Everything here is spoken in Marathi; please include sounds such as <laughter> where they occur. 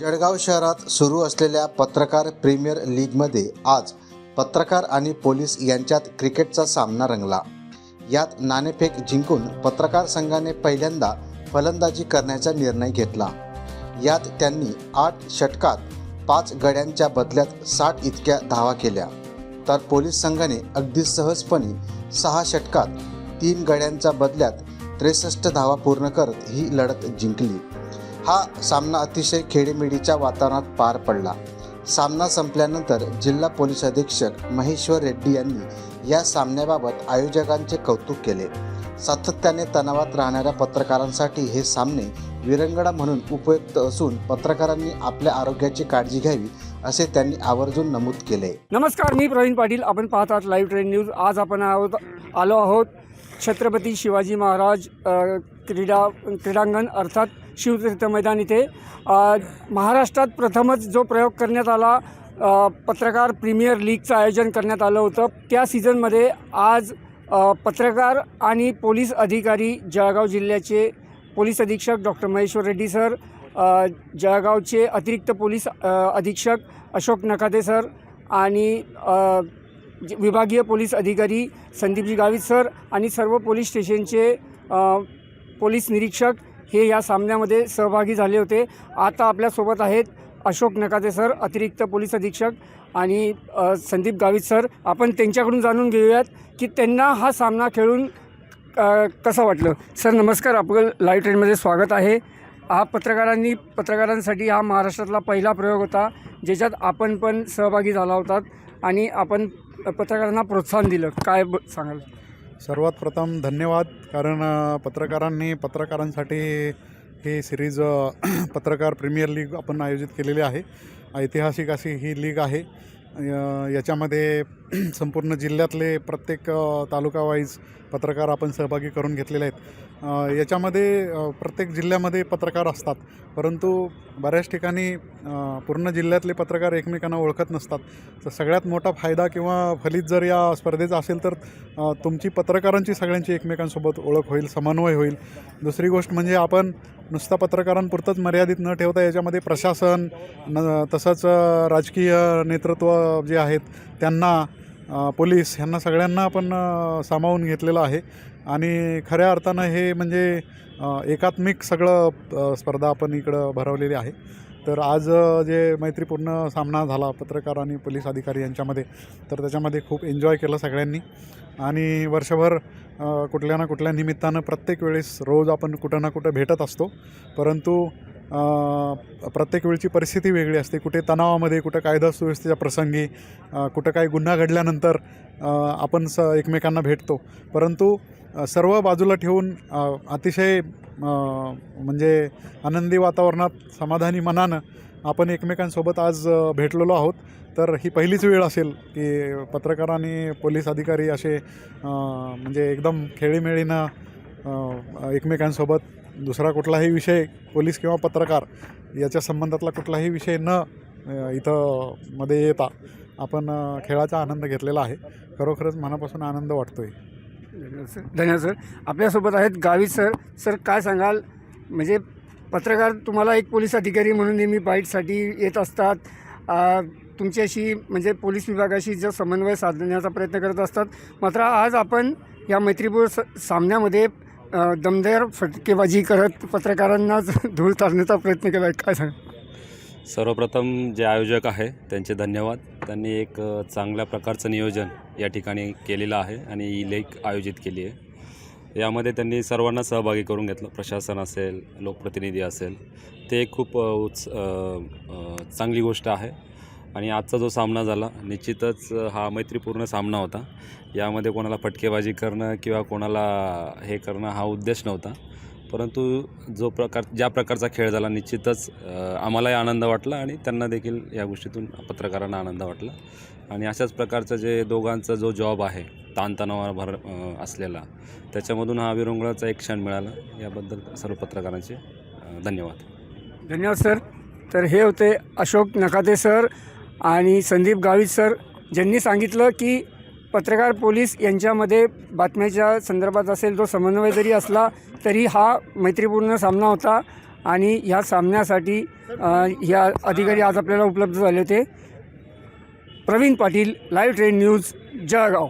जळगाव शहरात सुरू असलेल्या पत्रकार प्रीमियर लीगमध्ये आज पत्रकार आणि पोलीस यांच्यात क्रिकेटचा सामना रंगला. यात नाणेफेक जिंकून पत्रकार संघाने पहिल्यांदा फलंदाजी करण्याचा निर्णय घेतला. यात त्यांनी आठ षटकात पाच गड्यांच्या बदल्यात साठ इतक्या धावा केल्या. तर पोलीस संघाने अगदी सहजपणे सहा षटकात तीन गड्यांच्या बदल्यात त्रेसष्ट धावा पूर्ण करत ही लढत जिंकली. हा सामना अतिशय खेळीमेळीच्या वातावरणात पार पडला. सामना संपल्यानंतर जिल्हा पोलीस अधीक्षक महेश्वर रेड्डी यांनी या सामन्याबाबत आयोजकांचे कौतुक केले. सातत्याने तणावात राहणाऱ्या पत्रकारांसाठी हे सामने विरंगडा म्हणून उपयुक्त असून पत्रकारांनी आपल्या आरोग्याची काळजी घ्यावी असे त्यांनी आवर्जून नमूद केले. नमस्कार मी प्रवीण पाटील. आपण पाहत लाईव्ह ट्रेन न्यूज आज आपण आहोत आलो आहोत छत्रपती शिवाजी महाराज क्रीडा क्रीडांगण अर्थात शिवतीर्थ मैदान इथे. महाराष्ट्रात प्रथमच जो प्रयोग करण्यात आला पत्रकार प्रीमियर लीगचं आयोजन करण्यात आलं होतं. त्या सीझनमध्ये आज पत्रकार आणि पोलीस अधिकारी जळगाव जिल्ह्याचे पोलीस अधीक्षक डॉक्टर महेश्वर रेड्डी सर जळगावचे अतिरिक्त पोलीस अधीक्षक अशोक नकाते सर आणि विभागीय पोलीस अधिकारी संदीपजी गावित सर आणि सर्व पोलीस स्टेशनचे पोलीस निरीक्षक हे या सामन्यामध्ये सहभागी झाले होते. आता आपल्यासोबत आहेत अशोक नकाते सर अतिरिक्त पोलीस अधीक्षक आणि संदीप गावित सर. आपण त्यांच्याकडून जाणून घेऊयात की त्यांना हा सामना खेळून कसं वाटलं? सर नमस्कार. आपलं लाईव्ह ट्रेनमध्ये स्वागत आहे. हा पत्रकारांनी पत्रकारांसाठी हा महाराष्ट्रातला पहिला प्रयोग होता ज्याच्यात आपण पण सहभागी झाला होतात आणि आपण पत्रकारांना प्रोत्साहन दिलं. काय ब सांगाल? सर्वात प्रथम धन्यवाद कारण पत्रकारांनी पत्रकारांसाठी ही सिरीज <clears throat> पत्रकार प्रीमियर लीग आपण आयोजित केलेली आहे. ऐतिहासिक अशी ही लीग आहे. याच्यामध्ये <clears throat> संपूर्ण जिल्ह्यातले प्रत्येक तालुकावाईज पत्रकार आपण सहभागी करून घेतलेले आहेत. याच्यामध्ये प्रत्येक जिल्ह्यामध्ये पत्रकार असतात. परंतु बऱ्याच ठिकाणी पूर्ण जिल्ह्यातले पत्रकार एकमेकांना ओळखत नसतात. तर सगळ्यात मोठा फायदा किंवा फलित जर या स्पर्धेचा असेल तर तुमची पत्रकारांची सगळ्यांची एकमेकांसोबत ओळख होईल समन्वय होईल. दुसरी गोष्ट म्हणजे आपण नुसता पत्रकारांपुरतंच मर्यादित न ठेवता याच्यामध्ये प्रशासन न तसंच राजकीय नेतृत्व जे आहेत त्यांना पोलीस ह्यांना सगळ्यांना आपण सामावून घेतलेलं आहे. आणि खऱ्या अर्थानं हे म्हणजे एकात्मिक सगळं स्पर्धा आपण इकडं भरवलेली आहे. तर आज जे मैत्रीपूर्ण सामना झाला पत्रकार आणि पोलीस अधिकारी यांच्यामध्ये तर त्याच्यामध्ये खूप एन्जॉय केलं सगळ्यांनी. आणि वर्षभर कुठल्या ना कुठल्या निमित्तानं प्रत्येक वेळेस रोज आपण कुठं ना कुठं भेटत असतो. परंतु प्रत्येक वेळची परिस्थिती वेगळी असते. कुठे तणावामध्ये कुठं कायदा सुव्यवस्थेच्या प्रसंगी कुठं काही गुन्हा घडल्यानंतर आपण स एकमेकांना भेटतो. परंतु सर्व बाजूला ठेवून अतिशय म्हणजे आनंदी वातावरणात समाधानी मनानं आपण एकमेकांसोबत आज भेटलेलो आहोत. तर ही पहिलीच वेळ असेल की पत्रकार आणि पोलीस अधिकारी असे म्हणजे एकदम खेळीमेळीनं एकमेकांसोबत दुसरा कुठलाही विषय पोलीस किंवा पत्रकार याच्या संबंधातला कुठलाही विषय न इथं मध्ये येता आपण खेळाचा आनंद घेतलेला आहे. खरोखरच मनापासून आनंद वाटतोय. धन्यवाद सर. धन्यवाद सर. आपल्यासोबत आहेत गावी सर. सर काय सांगाल? म्हणजे पत्रकार तुम्हाला एक पोलीस अधिकारी म्हणून नेहमी बाईटसाठी येत असतात. तुमच्याशी म्हणजे पोलीस विभागाशी जो समन्वय साधण्याचा प्रयत्न करत असतात. मात्र आज आपण या मैत्रीपूर्ण स सामन्यामध्ये दमदार फटकेबाजी करत पत्रकारांना धूळ तारण्याचा प्रयत्न केला आहे काय सांग? सर्वप्रथम जे आयोजक आहे त्यांचे धन्यवाद. त्यांनी एक चांगल्या प्रकारचं नियोजन या ठिकाणी केलेलं आहे आणि ही लेख आयोजित केली आहे. यामध्ये त्यांनी सर्वांना सहभागी करून घेतलं. प्रशासन असेल लोकप्रतिनिधी असेल. ते एक खूप उत्स चांगली गोष्ट आहे. आणि आजचा जो सामना झाला निश्चितच हा मैत्रीपूर्ण सामना होता. यामध्ये कोणाला फटकेबाजी करणं किंवा कोणाला हे करणं हा उद्देश नव्हता. परंतु जो प्रकार ज्या प्रकारचा खेळ झाला निश्चितच आम्हालाही आनंद वाटला आणि त्यांना देखील या गोष्टीतून पत्रकारांना आनंद वाटला. आणि अशाच प्रकारचं जे दोघांचा जो जॉब आहे ताणतणावावर भर असलेला त्याच्यामधून हा विरंगुळाचा एक क्षण मिळाला. याबद्दल सर्व पत्रकारांचे धन्यवाद. धन्यवाद सर. तर हे होते अशोक नकाते सर. आणि संदीप गावित सर ज्यांनी सांगितलं की पत्रकार पोलीस यांच्यामध्ये बातम्याच्या संदर्भात असेल तो समन्वय जरी असला तरी हा मैत्रीपूर्ण सामना होता आणि ह्या सामन्यासाठी ह्या अधिकारी आज आपल्याला उपलब्ध झाले होते. Praveen Patil live train news Jalgaon.